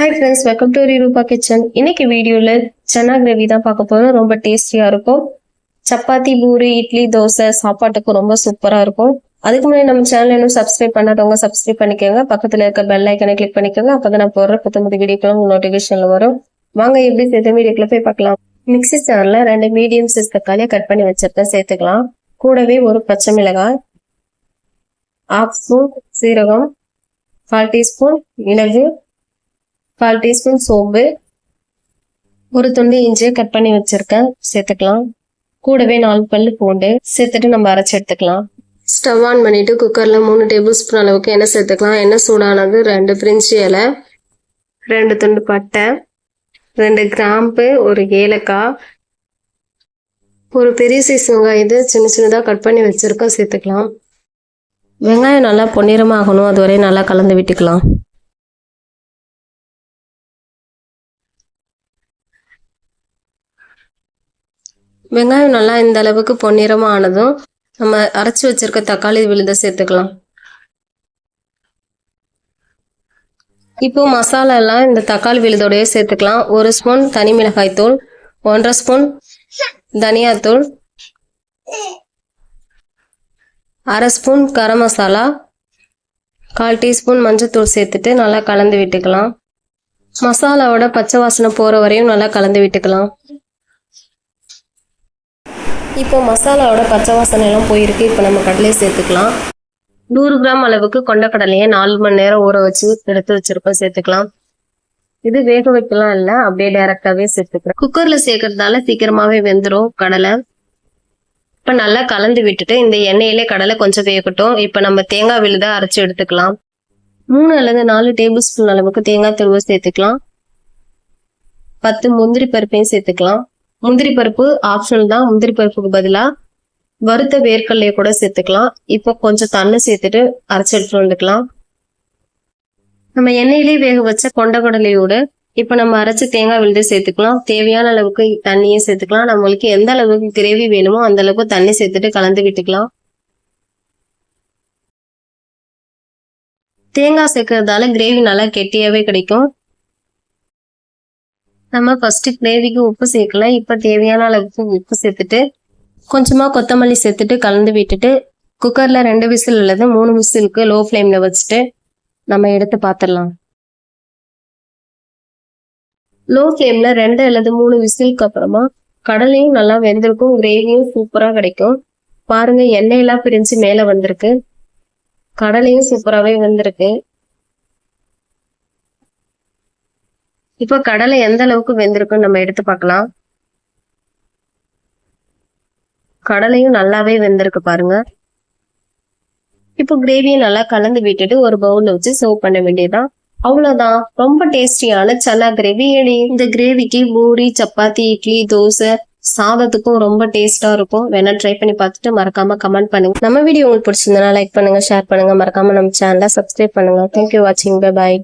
Hi friends welcome to Rupa kitchen இன்னைக்கு வீடியோவில் chana gravy தான் பார்க்க போகிறோம் ரொம்ப டேஸ்டியாக இருக்கும். சப்பாத்தி பூரி இட்லி தோசை சாப்பாட்டுக்கு ரொம்ப சூப்பராக இருக்கும். அதுக்கு முன்னாடி நம்ம சேனல் இன்னும் சப்ஸ்கிரைப் பண்ணாதவங்க சப்ஸ்கிரைப் பண்ணிக்கோங்க. பக்கத்தில் இருக்க பெல் ஐக்கனை கிளிக் பண்ணிக்கோங்க. அப்போ நான் போடுற புத்தம்பது வீடியோக்களும் நோட்டிஃபிகேஷனில் வரும். வாங்க எப்படி சேர்த்து வீடியோக்குள்ள போய் பார்க்கலாம். மிக்ஸி சேனலில் ரெண்டு மீடியம் சைஸ் தக்காளியை கட் பண்ணி வச்சிருக்கேன். சேர்த்துக்கலாம். கூடவே ஒரு பச்சை மிளகாய் ஆஃப் ஸ்பூன் சீரகம் கால் டீஸ்பூன் மிளகு கால் டீஸ்பூன் சோம்பு ஒரு துண்டு இஞ்சியை கட் பண்ணி வச்சிருக்கேன். சேர்த்துக்கலாம். கூடவே நாலு பல் பூண்டு சேர்த்துட்டு நம்ம அரைச்சி எடுத்துக்கலாம். ஸ்டவ் ஆன் பண்ணிட்டு குக்கர்ல மூணு டேபிள் ஸ்பூன் அளவுக்கு எண்ணெய் சேர்த்துக்கலாம். எண்ணெய் சூடானது ரெண்டு பிரிஞ்சி இலை ரெண்டு துண்டு பட்டை ரெண்டு கிராம்பு ஒரு ஏலக்காய். ஒரு பெரிய சைஸ் வெங்காயத்தை சின்ன சின்னதாக கட் பண்ணி வச்சுருக்கோம். சேர்த்துக்கலாம். வெங்காயம் நல்லா பொன்னிறமாகணும். அது வரையும் நல்லா கலந்து விட்டுக்கலாம். வெங்காயம் நல்லா இந்த அளவுக்கு பொன்னிறமா ஆனதும் நம்ம அரைச்சி வச்சிருக்க தக்காளி விழுத சேர்த்துக்கலாம். இப்போ மசாலா எல்லாம் இந்த தக்காளி விழுதோடய சேர்த்துக்கலாம். ஒரு ஸ்பூன் தனி மிளகாய் தூள் ஒன்றரை ஸ்பூன் தனியாத்தூள் அரை ஸ்பூன் கரம் மசாலா கால் டீஸ்பூன் மஞ்சத்தூள் சேர்த்துட்டு நல்லா கலந்து விட்டுக்கலாம். மசாலாவோட பச்சை வாசனை போகிற வரையும் நல்லா கலந்து விட்டுக்கலாம். இப்போ மசாலாவோட பச்சை வாசனை எல்லாம் போயிருக்கு. இப்போ நம்ம கடலையை சேர்த்துக்கலாம். நூறு கிராம் அளவுக்கு கொண்ட கடலையை நாலு மணி நேரம் ஊற வச்சு எடுத்து வச்சிருக்கோம். சேர்த்துக்கலாம். இது வேக வைக்கலாம் இல்லை அப்படியே டைரக்டாவே சேர்த்துக்கிறேன் குக்கர்ல சேர்க்கறதால சீக்கிரமாவே வெந்துடும் கடலை. இப்ப நல்லா கலந்து விட்டுட்டு இந்த எண்ணெயிலே கடலை கொஞ்சம் வேகட்டும். இப்ப நம்ம தேங்காய் விழுத அரைச்சு எடுத்துக்கலாம். மூணு அல்லது நாலு டேபிள் ஸ்பூன் அளவுக்கு தேங்காய் துருவ சேர்த்துக்கலாம். பத்து முந்திரி பருப்பையும் சேர்த்துக்கலாம். முந்திரி பருப்பு ஆப்ஷனல் தான். முந்திரி பருப்புக்கு பதிலாக வறுத்த வேர்க்கடலையை கூட சேர்த்துக்கலாம். இப்போ கொஞ்சம் தண்ணி சேர்த்துட்டு அரைச்சி எடுத்துட்டு வந்துக்கலாம். நம்ம எண்ணெயிலே வேக வச்ச கொண்டக்கடலையோட இப்போ நம்ம அரைச்சி தேங்காய் விழுது சேர்த்துக்கலாம். தேவையான அளவுக்கு தண்ணியும் சேர்த்துக்கலாம். நம்மளுக்கு எந்த அளவுக்கு கிரேவி வேணுமோ அந்த அளவுக்கு தண்ணி சேர்த்துட்டு கலந்து விட்டுக்கலாம். தேங்காய் சேர்க்கறதால கிரேவி நல்லா கெட்டியாவே கிடைக்கும். நம்ம ஃபர்ஸ்ட் கிரேவிக்கு உப்பு சேர்க்கல இப்போ தேவையான அளவுக்கு உப்பு சேர்த்துட்டு கொஞ்சமா கொத்தமல்லி சேர்த்துட்டு கலந்து விட்டுட்டு குக்கர்ல ரெண்டு விசில் உள்ளது மூணு விசிலுக்கு லோ ஃப்ளேம்ல வச்சுட்டு நம்ம எடுத்து பார்த்துடலாம் லோ ஃப்ளேம்ல ரெண்டு அல்லது மூணு விசிலுக்கு அப்புறமா கடலையும் நல்லா வெந்திருக்கும். கிரேவியும் சூப்பரா கிடைக்கும். பாருங்க எண்ணெயெல்லாம் பிரிஞ்சு மேல வந்திருக்கு. கடலையும் சூப்பராகவே வந்திருக்கு. இப்போ கடலை எந்த அளவுக்கு வெந்திருக்குன்னு நம்ம எடுத்து பார்க்கலாம். கடலையும் நல்லாவே வெந்திருக்கு பாருங்க. இப்போ கிரேவியை நல்லா கலந்து விட்டுட்டு ஒரு பவுல்ல வச்சு சர்வ் பண்ண வேண்டியதுதான். அவ்வளவுதான். ரொம்ப டேஸ்டியான சன்னா கிரேவி ரெடி இந்த கிரேவிக்கு பூரி சப்பாத்தி இட்லி தோசை சாதத்துக்கும் ரொம்ப டேஸ்டா இருக்கும். வேணா ட்ரை பண்ணி பார்த்துட்டு மறக்காம கமெண்ட் பண்ணுங்க. நம்ம வீடியோ உங்களுக்கு பிடிச்சிருந்தனா லைக் பண்ணுங்க ஷேர் பண்ணுங்க. மறக்காம நம்ம சேனலை சப்ஸ்கிரைப் பண்ணுங்க. தேங்க்யூ வாட்சிங் பை பாய்